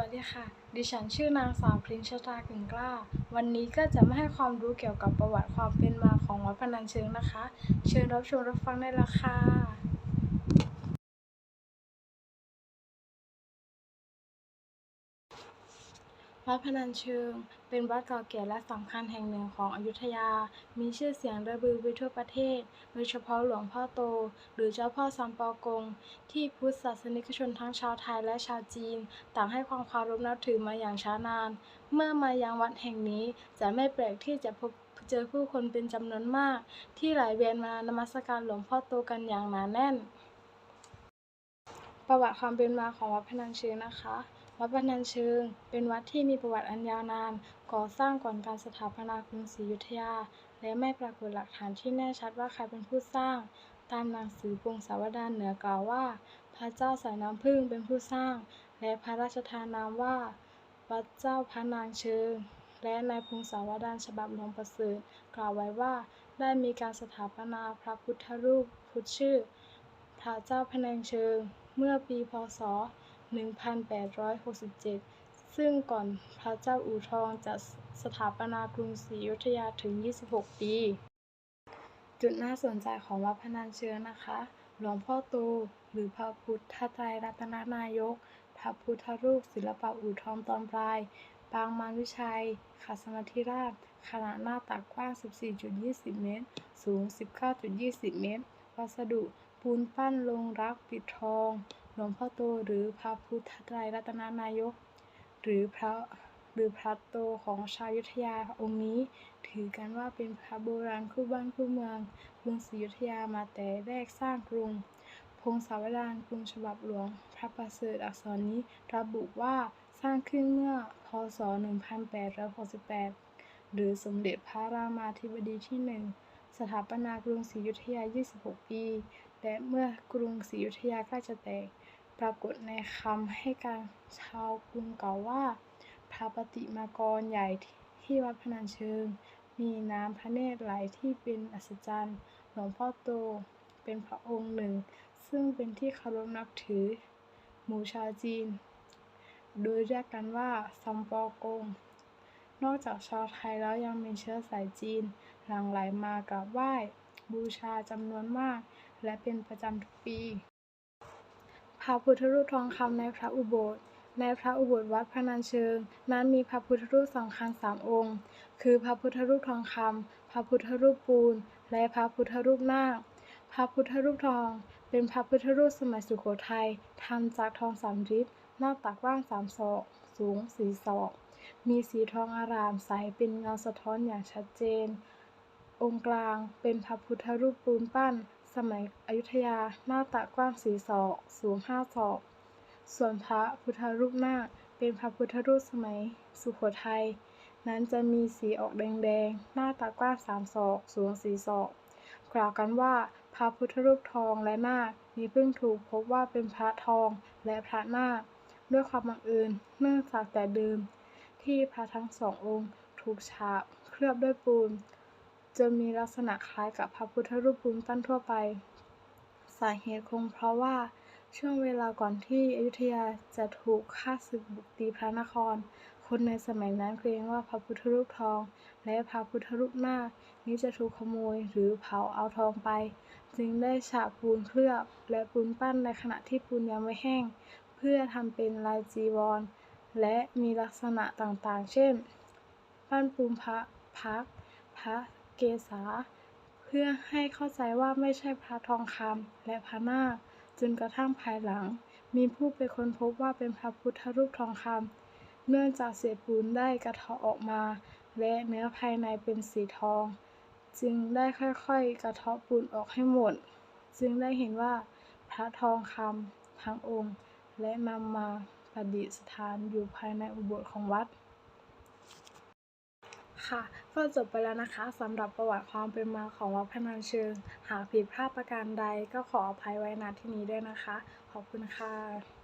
วัสดีค่ะ ดิฉันชื่อนางสาวพรินชตากิ่งกล้า วันนี้ก็จะมาให้ความรู้เกี่ยวกับประวัติความเป็นมาของวัดพนัญเชิงนะคะ เชิญรับชมรับฟังได้ละค่ะ วัดพนัญเชิง เป็นวัดเก่าแก่และสำคัญแห่งหนึ่งของอยุธยา มีชื่อเสียงระบือไปทั่วประเทศ โดยเฉพาะหลวงพ่อโต หรือเจ้าพ่อซัมปอกง ที่พุทธศาสนิกชนทั้งชาวไทยและชาวจีน ต่างให้ความเคารพนับถือมาอย่างช้านาน เมื่อมายังวัดแห่งนี้จะไม่แปลกที่จะพบเจอผู้คนเป็นจำนวนมาก ที่ไหลเวียนมานมัสการหลวงพ่อโตกันอย่างหนาแน่น ประวัติความเป็นมาของวัดพนัญเชิงนะคะ วัดพนัญเชิง เป็นวัดที่มีประวัติอันยาวนาน ก่อสร้างก่อนการสถาปนากรุงศรีอยุธยา และไม่ปรากฏหลักฐานที่แน่ชัดว่าใครเป็นผู้สร้าง ตามหนังสือพงศาวดารเหนือกล่าวว่า พระเจ้าสายน้ำผึ้งเป็นผู้สร้าง และพระราชทานนามว่า วัดเจ้าพระนางเชิง และในพงศาวดารฉบับหลวงประเสริฐกล่าวไว้ว่า ได้มีการสถาปนาพระพุทธรูปพุทธชื่อ พระเจ้าพระนางเชิง เมื่อปีพ.ศ. 1867 ซึ่งก่อนพระเจ้าอู่ทองจะสถาปนากรุงศรีอยุธยาถึง 26 ปี จุดน่าสนใจของวัดพนัญเชิงนะคะ หลวงพ่อโตหรือพระพุทธไตรรัตนนายก พระพุทธรูปศิลปะอู่ทองตอนปลาย ปางมารวิชัยขัสมาธิราช ขนาดหน้าตักกว้าง 14.20 เมตร สูง 19.20 เมตร วัสดุปูนปั้นลงรักปิดทอง หลวงพ่อโตหรือพระพุทธไตรรัตนนายก หรือพระหรือพระโตของชาวอยุธยาองค์นี้ ถือกันว่าเป็นพระโบราณคู่บ้านคู่เมืองกรุงศรีอยุธยามาแต่แรกสร้างกรุง พงศาวดารกรุงฉบับหลวง พระประเสริฐอักษรนี้ระบุว่าสร้างขึ้นเมื่อพ.ศ.1868 หรือสมเด็จพระรามาธิบดีที่หนึ่งสถาปนากรุงศรีอยุธยา 26 ปี และเมื่อกรุงศรีอยุธยาใกล้จะแตก ปรากฏในคำให้การชาวกรุงกล่าวว่า พระปฏิมากรใหญ่ที่วัดพนัญเชิง มีน้ำพระเนตรไหลที่เป็นอัศจรรย์ หลวงพ่อโตเป็นพระองค์หนึ่ง ซึ่งเป็นที่เคารพนับถือ หมู่ชาวจีน โดยเรียกกันว่าซัมปอกง นอกจากชาวไทยแล้วยังมีเชื้อสายจีน หลั่งไหลมากราบไหว้ บูชาจำนวนมาก และเป็นประจำทุกปี พระพุทธรูปทองคำในพระอุโบสถในพระอุโบสถวัดพระนัญเชิง นั้นมีพระพุทธรูปสำคัญสามองค์ คือพระพุทธรูปทองคำพระพุทธรูปปูน และพระพุทธรูปนาคพระพุทธรูปทอง เป็นพระพุทธรูปสมัยสุโขทัยทำจากทองสำริดหน้าตักกว้างสามศอก สูงสี่ศอก มีสีทองอารามใสเป็นเงาสะท้อนอย่างชัดเจน องค์กลางเป็นพระพุทธรูปปูนปั้น สมัยอยุธยาหน้าตักกว้างสี่ศอก สูงห้าศอก ส่วนพระพุทธรูปหน้าเป็นพระพุทธรูปสมัยสุโขทัยนั้นจะมีสีออกแดงๆ หน้าตักกว้างสามศอก สูงสี่ศอก กล่าวกันว่าพระพุทธรูปทองและนามีเพิ่งถูกพบว่าเป็นพระทองและพระนาคด้วยความบังเอิญเนื่องจากแต่เดิม ที่พระทั้งสององค์ถูกฉาบเคลือบด้วยปูน จนมีลักษณะคล้ายกับพระพุทธรูปปูนปั้นทั่วไป สาเหตุคงเพราะว่าช่วงเวลาก่อนที่อยุธยาจะถูกข้าศึกบุกตีพระนคร คนในสมัยนั้นเกรงว่าพระพุทธรูปทอง และพระพุทธรูปหน้านี้จะถูกขโมยหรือเผาเอาทองไป จึงได้ฉาบปูนเคลือบและปูนปั้นในขณะที่ปูนยังไม่แห้ง เพื่อทำเป็นลายจีวร และมีลักษณะต่างๆ เช่น ปั้นปูนพระพักพระ เกศาเพื่อให้เข้าใจว่าไม่ใช่พระทองคำและพระนาคจนกระทั่งภายหลัง มีผู้ไปค้นพบว่าเป็นพระพุทธรูปทองคำเนื่องจากเศษปูนได้กระเทาะออกมา และเนื้อภายในเป็นสีทอง จึงได้ค่อยๆ กระเทาะปูนออกให้หมด จึงได้เห็นว่าพระทองคำทั้งองค์ และนำมาประดิษฐานอยู่ภายในอุโบสถของวัด ค่ะ ก็จบไปแล้วนะคะสำหรับประวัติความเป็นมาของวัดพนันเชิง หากผิดพลาดประการใดก็ขออภัยไว้ณที่นี้ด้วยนะคะ ขอบคุณค่ะ